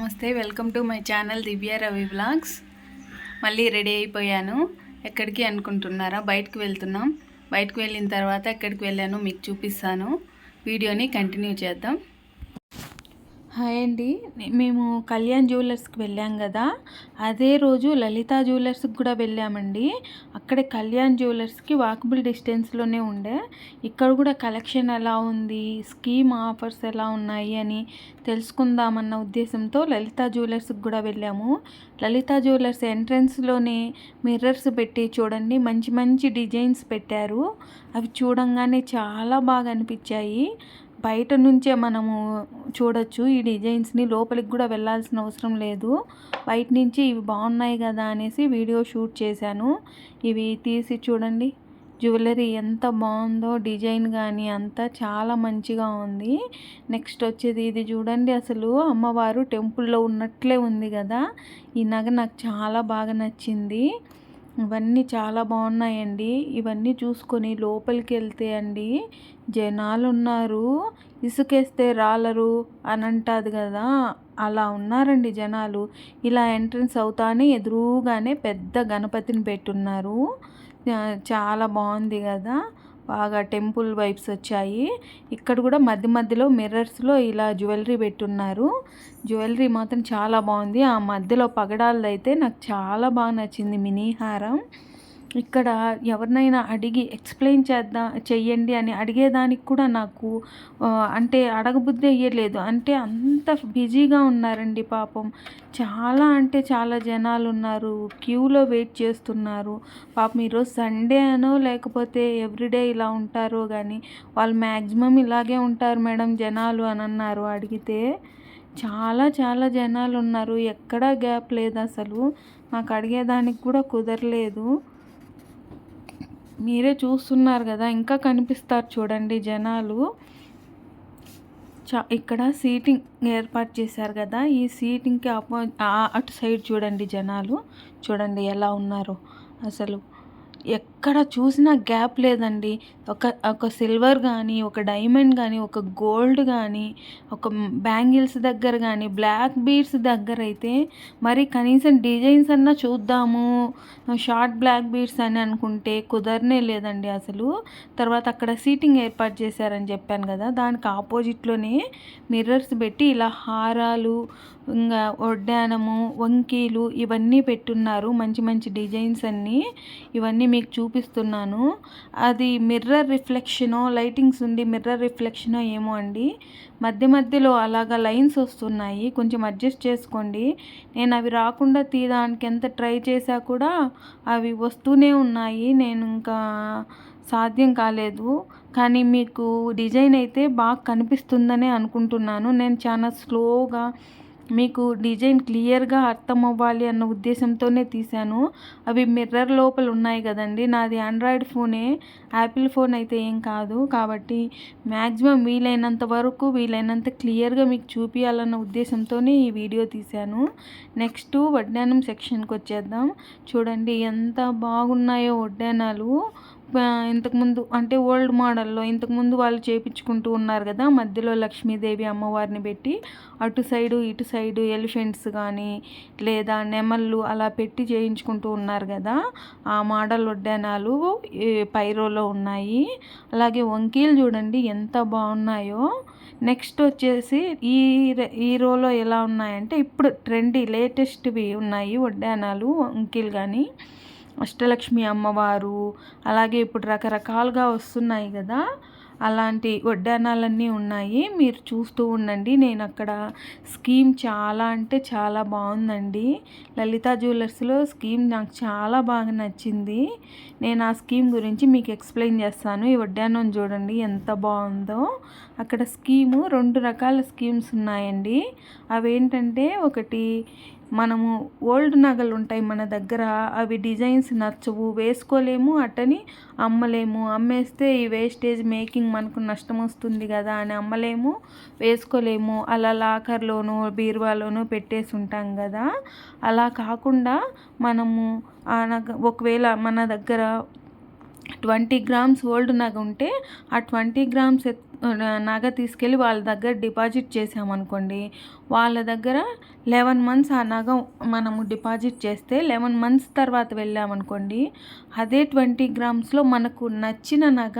నమస్తే welcome to my channel Divya Ravi blogs మళ్ళీ ready అయిపోయాను. ఎక్కడికి అనుకుంటున్నారా? బయటకు వెళ్తున్నాం. బయటకు వెళ్ళిన తర్వాత ఎక్కడికి వెళ్ళాను మీకు చూపిస్తాను. వీడియోని కంటిన్యూ చేద్దాం. హాయ్ అండి. మేము కళ్యాణ్ జ్యువెలర్స్కి వెళ్ళాం కదా. అదే రోజు లలిత జ్యువెలర్స్కి కూడా వెళ్ళామండి. అక్కడే కళ్యాణ్ జ్యువెలర్స్కి వాకబుల్ డిస్టెన్స్లోనే ఉండే. ఇక్కడ కూడా కలెక్షన్ ఎలా ఉంది? స్కీమ్ ఆఫర్స్ ఎలా ఉన్నాయి అని తెలుసుకుందామన్న ఉద్దేశంతో లలిత జ్యువెలర్స్కి కూడా వెళ్ళాము. లలిత జ్యువెలర్స్ ఎంట్రన్స్లోనే మిర్రర్స్ పెట్టి చూడండి. మంచి మంచి డిజైన్స్ పెట్టారు. అవి చూడంగానే చాలా బాగా అనిపించాయి. బయట నుంచే మనము చూడొచ్చు. ఈ డిజైన్స్ని లోపలికి కూడా వెళ్ళాల్సిన అవసరం లేదు. బయట నుంచి ఇవి బాగున్నాయి కదా అనేసి వీడియో షూట్ చేశాను. ఇవి తీసి చూడండి. జ్యువెలరీ ఎంత బాగుందో డిజైన్ కానీ అంతా చాలా మంచిగా ఉంది. నెక్స్ట్ వచ్చేది ఇది చూడండి అసలు. అమ్మవారు టెంపుల్లో ఉన్నట్లే ఉంది కదా. ఈ నగ నాకు చాలా బాగా నచ్చింది. ఇవన్నీ చాలా బాగున్నాయండి. ఇవన్నీ చూసుకొని లోపలికి వెళ్తే అండి జనాలు ఉన్నారు ఇసుకేస్తే రాలరు అని అంటుంది కదా. అలా ఉన్నారండి జనాలు. ఇలా ఎంట్రన్స్ అవుతానే ఎదురుగానే పెద్ద గణపతిని పెట్టున్నారు. చాలా బాగుంది కదా. బాగా టెంపుల్ వైబ్స్ వచ్చాయి. ఇక్కడ కూడా మధ్య మధ్యలో మిర్రర్స్లో ఇలా జ్యువెలరీ పెట్టున్నారు. జ్యువెలరీ మాత్రం చాలా బాగుంది. ఆ మధ్యలో పగడాలదైతే నాకు చాలా బాగా నచ్చింది. మినీ హారం. ఇక్కడ ఎవరినైనా అడిగి ఎక్స్ప్లెయిన్ చేద్దాం చెయ్యండి అని అడిగేదానికి కూడా నాకు అంటే అడగబుద్ధి అయ్యలేదు. అంటే అంత బిజీగా ఉన్నారండి పాపం. చాలా అంటే చాలా జనాలు ఉన్నారు. క్యూలో వెయిట్ చేస్తున్నారు. పాపం ఈరోజు సండే అనో లేకపోతే ఎవ్రీడే ఇలా ఉంటారో కానీ వాళ్ళు మ్యాక్సిమం ఇలాగే ఉంటారు మేడం జనాలు అని అన్నారు. అడిగితే చాలా చాలా జనాలు ఉన్నారు. ఎక్కడా గ్యాప్ లేదు అసలు. నాకు అడిగేదానికి కూడా కుదరలేదు. మీరే చూస్తున్నారు కదా ఇంకా కనిపిస్తారు చూడండి జనాలు. చా ఇక్కడ సీటింగ్ ఏర్పాటు చేశారు కదా ఈ సీటింగ్కి అపో అటు సైడ్ చూడండి జనాలు. చూడండి ఎలా ఉన్నారో. అసలు ఎక్కడ చూసినా గ్యాప్ లేదండి. ఒక ఒక సిల్వర్ కానీ ఒక డైమండ్ కానీ ఒక గోల్డ్ కానీ ఒక బ్యాంగిల్స్ దగ్గర కానీ బ్లాక్ బీడ్స్ దగ్గర అయితే మరి కనీసం డిజైన్స్ అన్నా చూద్దాము. షార్ట్ బ్లాక్ బీడ్స్ అని అనుకుంటే కుదరనే లేదండి అసలు. తర్వాత అక్కడ సీటింగ్ ఏర్పాటు చేశారని చెప్పాను కదా దానికి ఆపోజిట్లోనే మిర్రర్స్ పెట్టి ఇలా హారాలు ఇంకా వడ్డానము వంకీలు ఇవన్నీ పెట్టున్నారు. మంచి మంచి డిజైన్స్ అన్నీ. ఇవన్నీ మీకు చూ చూపిస్తున్నాను. అది మిర్రర్ రిఫ్లెక్షనో లైటింగ్స్ ఉండి మిర్రర్ రిఫ్లెక్షనో ఏమో అండి. మధ్య మధ్యలో అలాగా లైన్స్ వస్తున్నాయి. కొంచెం అడ్జస్ట్ చేసుకోండి. నేను అవి రాకుండా తీయడానికి ఎంత ట్రై చేశా కూడా అవి వస్తూనే ఉన్నాయి. నేను ఇంకా సాధ్యం కాలేదు. కానీ మీకు డిజైన్ అయితే బాగా కనిపిస్తుందనే అనుకుంటున్నాను. నేను చాలా స్లోగా మీకు డిజైన్ క్లియర్గా అర్థం అవ్వాలి అన్న ఉద్దేశంతోనే తీశాను. అవి మిర్రర్ లోపల ఉన్నాయి కదండి. నాది ఆండ్రాయిడ్ ఫోనే యాపిల్ ఫోన్ అయితే ఏం కాదు. కాబట్టి మ్యాక్సిమం వీలైనంత వరకు వీలైనంత క్లియర్గా మీకు చూపించాలన్న ఉద్దేశంతోనే ఈ వీడియో తీశాను. నెక్స్ట్ వడ్డానం సెక్షన్కి వచ్చేద్దాం. చూడండి ఎంత బాగున్నాయో వడ్డానాలు. ఇంతకుముందు అంటే ఓల్డ్ మోడల్లో ఇంతకుముందు వాళ్ళు చేపించుకుంటూ ఉన్నారు కదా మధ్యలో లక్ష్మీదేవి అమ్మవారిని పెట్టి అటు సైడు ఇటు సైడు ఎలిఫెంట్స్ కానీ లేదా నెమళ్ళు అలా పెట్టి చేయించుకుంటూ ఉన్నారు కదా ఆ మోడల్ ఉడ్డానాలు పైరోలో ఉన్నాయి. అలాగే వంకీలు చూడండి ఎంత బాగున్నాయో. నెక్స్ట్ వచ్చేసి ఈ ఈ రోలో ఎలా ఉన్నాయంటే ఇప్పుడు ట్రెండీ లేటెస్ట్వి ఉన్నాయి వడ్డానాలు వంకీలు కానీ అష్టలక్ష్మి అమ్మవారు అలాగే ఇప్పుడు రకరకాలుగా వస్తున్నాయి కదా. అలాంటి వడ్డానాలన్నీ ఉన్నాయి. మీరు చూస్తూ ఉండండి. నేను అక్కడ స్కీమ్ చాలా అంటే చాలా బాగుందండి. లలిత జ్యువెలర్స్లో స్కీమ్ నాకు చాలా బాగా నచ్చింది. నేను ఆ స్కీమ్ గురించి మీకు ఎక్స్ప్లెయిన్ చేస్తాను. ఈ వడ్డానం చూడండి ఎంత బాగుందో. అక్కడ స్కీము రెండు రకాల స్కీమ్స్ ఉన్నాయండి. అవేంటంటే ఒకటి మనము ఓల్డ్ నగలు ఉంటాయి మన దగ్గర అవి డిజైన్స్ నచ్చవు. వేసుకోలేము అట్టని అమ్మలేము. అమ్మేస్తే ఈ వేస్టేజ్ మేకింగ్ మనకు నష్టం వస్తుంది కదా అని అమ్మలేము వేసుకోలేము. అలా లాకర్లోనూ బీరువాలోనూ పెట్టేసి ఉంటాం కదా. అలా కాకుండా మనము ఆ నగ ఒకవేళ మన దగ్గర ట్వంటీ గ్రామ్స్ ఓల్డ్ నగ ఉంటే ఆ ట్వంటీ గ్రామ్స్ నగ తీసుకెళ్ళి వాళ్ళ దగ్గర డిపాజిట్ చేసామనుకోండి వాళ్ళ దగ్గర లెవెన్ మంత్స్ ఆ నగ మనము డిపాజిట్ చేస్తే లెవెన్ మంత్స్ తర్వాత వెళ్ళామనుకోండి అదే ట్వంటీ గ్రామ్స్లో మనకు నచ్చిన నగ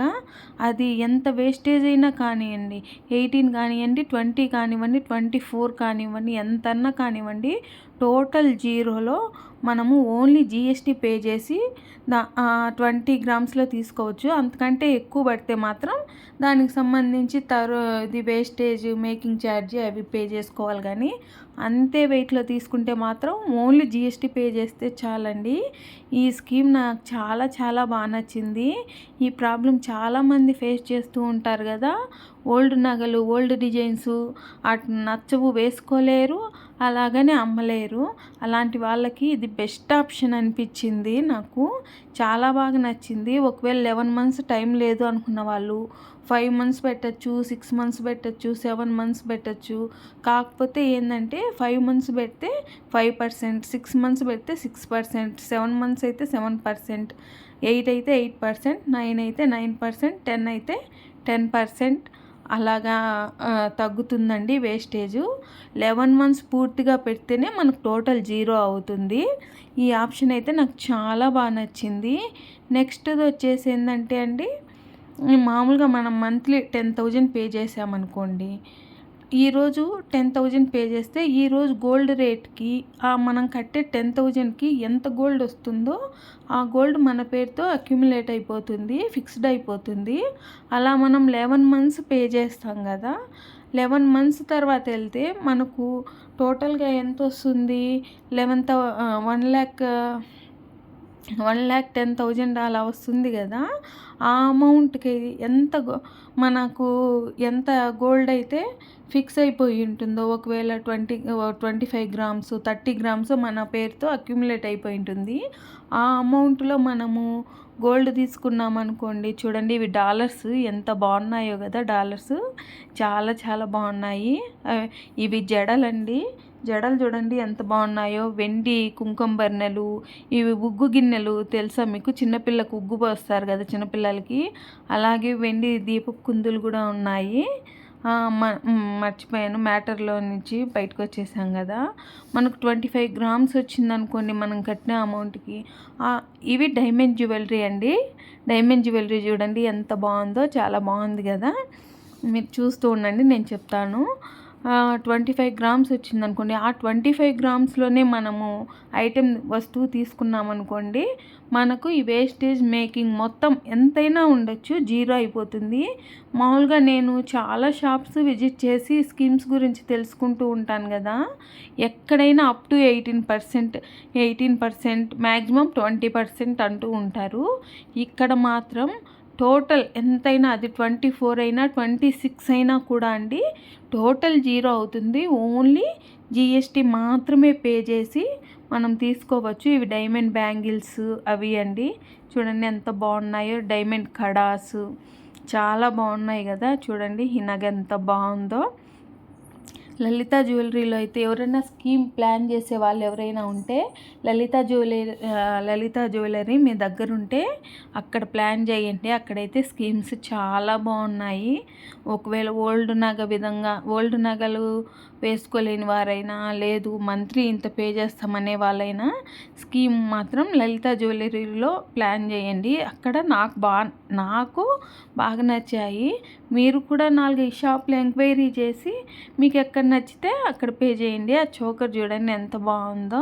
అది ఎంత వేస్టేజ్ అయినా కానివ్వండి ఎయిటీన్ కానివ్వండి ట్వంటీ కానివ్వండి ట్వంటీ ఫోర్ కానివ్వండి ఎంతన్నా కానివ్వండి టోటల్ జీరోలో మనము ఓన్లీ జిఎస్టీ పే చేసి దా ట్వంటీ గ్రామ్స్లో తీసుకోవచ్చు. అంతకంటే ఎక్కువ పడితే మాత్రం దానికి సంబంధించి తరు ఇది వేస్టేజ్ మేకింగ్ ఛార్జ్ అవి పే చేసుకోవాలి కానీ అంతే వెయిట్లో తీసుకుంటే మాత్రం ఓన్లీ జిఎస్టీ పే చేస్తే చాలండి. ఈ స్కీమ్ నాకు చాలా చాలా బాగా నచ్చింది. ఈ ప్రాబ్లం చాలామంది ఫేస్ చేస్తూ ఉంటారు కదా. ఓల్డ్ నగలు ఓల్డ్ డిజైన్స్ అటు నచ్చవు వేసుకోలేరు అలాగనే అమ్మలేరు. అలాంటి వాళ్ళకి ఇది బెస్ట్ ఆప్షన్ అనిపించింది నాకు. చాలా బాగా నచ్చింది. ఒకవేళ లెవెన్ మంత్స్ టైం లేదు అనుకున్న వాళ్ళు ఫైవ్ మంత్స్ పెట్టచ్చు సిక్స్ మంత్స్ పెట్టచ్చు సెవెన్ మంత్స్ పెట్టచ్చు. కాకపోతే ఏంటంటే ఫైవ్ మంత్స్ పెడితే ఫైవ్ పర్సెంట్ సిక్స్ మంత్స్ పెడితే సిక్స్ పర్సెంట్ సెవెన్ మంత్స్ అయితే సెవెన్ పర్సెంట్ ఎయిట్ అయితే ఎయిట్ పర్సెంట్ నైన్ అయితే నైన్ పర్సెంట్ టెన్ అయితే టెన్ పర్సెంట్ అలాగా తగ్గుతుందండి వేస్టేజు లెవెన్ మంత్స్ పూర్తిగా పెడితేనే మనకు టోటల్ జీరో అవుతుంది. ఈ ఆప్షన్ అయితే నాకు చాలా బాగా నచ్చింది. నెక్స్ట్ది వచ్చేసి ఏంటంటే అండి మామూలుగా మనం మంత్లీ టెన్ థౌజండ్ పే చేసామనుకోండి ఈరోజు టెన్ థౌజండ్ పే చేస్తే ఈరోజు గోల్డ్ రేట్కి మనం కట్టే టెన్ థౌజండ్కి ఎంత గోల్డ్ వస్తుందో ఆ గోల్డ్ మన పేరుతో అక్యుములేట్ అయిపోతుంది ఫిక్స్డ్ అయిపోతుంది. అలా మనం లెవెన్ మంత్స్ పే చేస్తాం కదా లెవెన్ మంత్స్ తర్వాత వెళ్తే మనకు టోటల్గా ఎంత వస్తుంది? Eleven thou one lakh one lakh ten thousand అలా వస్తుంది కదా ఆ అమౌంట్కి ఎంత మనకు ఎంత గోల్డ్ అయితే ఫిక్స్ అయిపోయి ఉంటుందో ఒకవేళ twenty twenty five grams thirty grams మన పేరుతో అక్యుములేట్ అయిపోయి ఉంటుంది. ఆ అమౌంట్లో మనము గోల్డ్ తీసుకున్నాం అనుకోండి చూడండి ఇవి డాలర్స్ ఎంత బాగున్నాయో కదా డాలర్స్. చాలా చాలా బాగున్నాయి. ఇవి జడలండి. జడలు చూడండి ఎంత బాగున్నాయో. వెండి కుంకుమ బర్నెలు ఇవి ఉగ్గు గిన్నెలు. తెలుసా మీకు? చిన్నపిల్లకు ఉగ్గు పోస్తారు కదా చిన్నపిల్లలకి. అలాగే వెండి దీపపు కుందులు కూడా ఉన్నాయి. మర్చిపోయాను. మ్యాటర్లో నుంచి బయటకు వచ్చేసాం కదా. మనకు ట్వంటీ ఫైవ్ గ్రామ్స్ వచ్చిందనుకోండి మనం కట్టిన అమౌంట్కి. ఇవి డైమండ్ జ్యువెలరీ అండి. డైమండ్ జ్యువెలరీ చూడండి ఎంత బాగుందో. చాలా బాగుంది కదా. మీరు చూస్తూ ఉండండి నేను చెప్తాను. ట్వంటీ ఫైవ్ గ్రామ్స్ వచ్చింది అనుకోండి ఆ ట్వంటీ ఫైవ్ గ్రామ్స్లోనే మనము ఐటెం వస్తువు తీసుకున్నామనుకోండి మనకు ఈ వేస్టేజ్ మేకింగ్ మొత్తం ఎంతైనా ఉండొచ్చు జీరో అయిపోతుంది. మామూలుగా నేను చాలా షాప్స్ విజిట్ చేసి స్కీమ్స్ గురించి తెలుసుకుంటూ ఉంటాను కదా. ఎక్కడైనా up to eighteen percent eighteen percent maximum twenty percent అంటూ ఉంటారు. ఇక్కడ మాత్రం టోటల్ ఎంతైనా అది ట్వంటీ ఫోర్ అయినా ట్వంటీ సిక్స్ అయినా కూడా అండి టోటల్ జీరో అవుతుంది. ఓన్లీ జిఎస్టీ మాత్రమే పే చేసి మనం తీసుకోవచ్చు. ఇవి డైమండ్ బ్యాంగిల్స్ అవి అండి. చూడండి ఎంత బాగున్నాయో. డైమండ్ కడాస్ చాలా బాగున్నాయి కదా. చూడండి హినగ ఎంత బాగుందో. లలిత జ్యువెలరీలో అయితే ఎవరైనా స్కీమ్ ప్లాన్ చేసే వాళ్ళు ఎవరైనా ఉంటే లలిత జ్యువెలరీ లలిత జ్యువెలరీ మీ దగ్గర ఉంటే అక్కడ ప్లాన్ చేయండి. అక్కడైతే స్కీమ్స్ చాలా బాగున్నాయి. ఒకవేళ ఓల్డ్ నగ విధంగా ఓల్డ్ నగలు వేసుకోలేని వారైనా లేదు మంత్లీ ఇంత పే చేస్తామనే వాళ్ళైనా స్కీమ్ మాత్రం లలిత జ్యువెలరీలో ప్లాన్ చేయండి. అక్కడ నాకు బాగా నాకు బాగా నచ్చాయి. మీరు కూడా నాలుగు షాప్లు ఎంక్వైరీ చేసి మీకు ఎక్కడ నచ్చితే అక్కడ పే చేయండి. ఆ చోకర్ చూడండి ఎంత బాగుందో.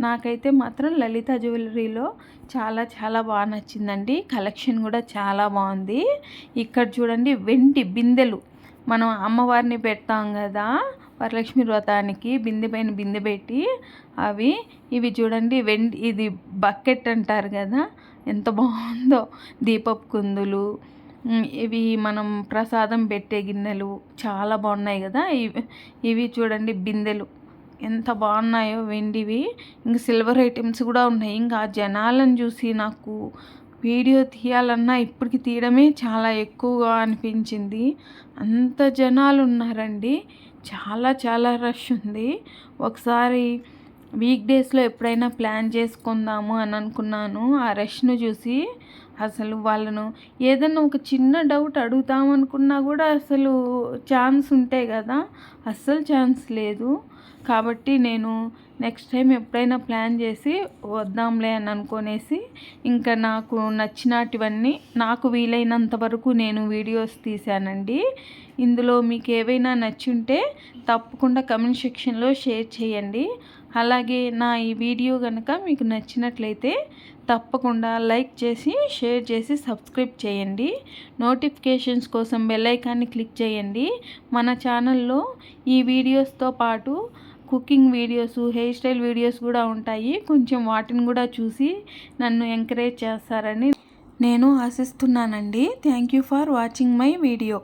నాకైతే మాత్రం లలిత జ్యువెలరీలో చాలా చాలా బాగా నచ్చిందండి. కలెక్షన్ కూడా చాలా బాగుంది. ఇక్కడ చూడండి వెండి బిందెలు. మనం అమ్మవారిని పెడతాం కదా వరలక్ష్మి వ్రతానికి బిందె పైన బిందె పెట్టి అవి ఇవి చూడండి వెండి ఇది బకెట్ అంటారు కదా ఎంత బాగుందో. దీపపు కుందులు ఇవి మనం ప్రసాదం పెట్టే గిన్నెలు చాలా బాగున్నాయి కదా. ఇవి ఇవి చూడండి బిందెలు. ఎంత బాగున్నాయో వెండివి. ఇంకా సిల్వర్ ఐటమ్స్ కూడా ఉన్నాయి. ఇంకా జనాలను చూసి నాకు వీడియో తీయాలన్నా ఇప్పటికి తీయడమే చాలా ఎక్కువగా అనిపించింది. అంత జనాలు ఉన్నారండి. చాలా చాలా రష్ ఉంది. ఒకసారి వీక్ డేస్లో ఎప్పుడైనా ప్లాన్ చేసుకుందాము అని అనుకున్నాను. ఆ రష్ను చూసి అసలు వాళ్ళను ఏదైనా ఒక చిన్న డౌట్ అడుగుతామనుకున్నా కూడా అసలు ఛాన్స్ ఉంటే కదా అస్సలు ఛాన్స్ లేదు. కాబట్టి నేను నెక్స్ట్ టైం ఎప్పుడైనా ప్లాన్ చేసి వద్దాంలే అని అనుకునేసి ఇంకా నాకు నచ్చినటివన్నీ నాకు వీలైనంత వరకు నేను వీడియోస్ తీశానండి. ఇందులో మీకు ఏవైనా నచ్చుంటే తప్పకుండా కమెంట్ సెక్షన్లో షేర్ చేయండి. అలాగే నా ఈ వీడియో కనుక మీకు నచ్చినట్లయితే తప్పకుండా లైక్ చేసి షేర్ చేసి సబ్స్క్రైబ్ చేయండి. నోటిఫికేషన్స్ కోసం బెల్లైకాన్ని క్లిక్ చేయండి. మన ఛానల్లో ఈ వీడియోస్తో పాటు cooking videos hair style videos కూడా ఉంటాయి. కొంచెం వాటిని కూడా చూసి నన్ను ఎంకరేజ్ చేస్తారని నేను ఆశిస్తున్నానండి. Thank you for watching my video.